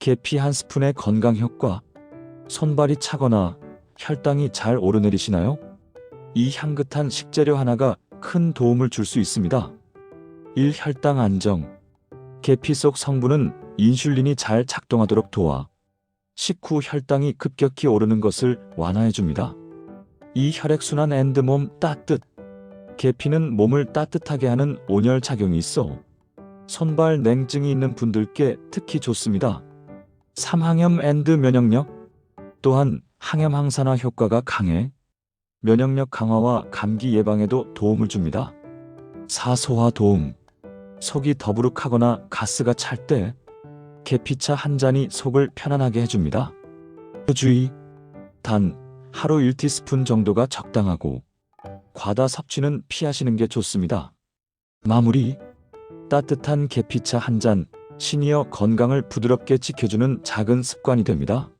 계피 한 스푼의 건강 효과. 손발이 차거나 혈당이 잘 오르내리시나요? 이 향긋한 식재료 하나가 큰 도움을 줄 수 있습니다. 1. 혈당 안정. 계피 속 성분은 인슐린이 잘 작동하도록 도와 식후 혈당이 급격히 오르는 것을 완화해 줍니다. 2. 혈액순환 앤드 몸 따뜻. 계피는 몸을 따뜻하게 하는 온열 작용이 있어 손발 냉증이 있는 분들께 특히 좋습니다. 3. 항염 앤드 면역력. 또한 항염 항산화 효과가 강해 면역력 강화와 감기 예방에도 도움을 줍니다. 4. 소화 도움. 속이 더부룩하거나 가스가 찰 때 계피차 한 잔이 속을 편안하게 해줍니다. 주의. 단 하루 1티스푼 정도가 적당하고 과다 섭취는 피하시는 게 좋습니다. 마무리. 따뜻한 계피차 한 잔, 시니어 건강을 부드럽게 지켜주는 작은 습관이 됩니다.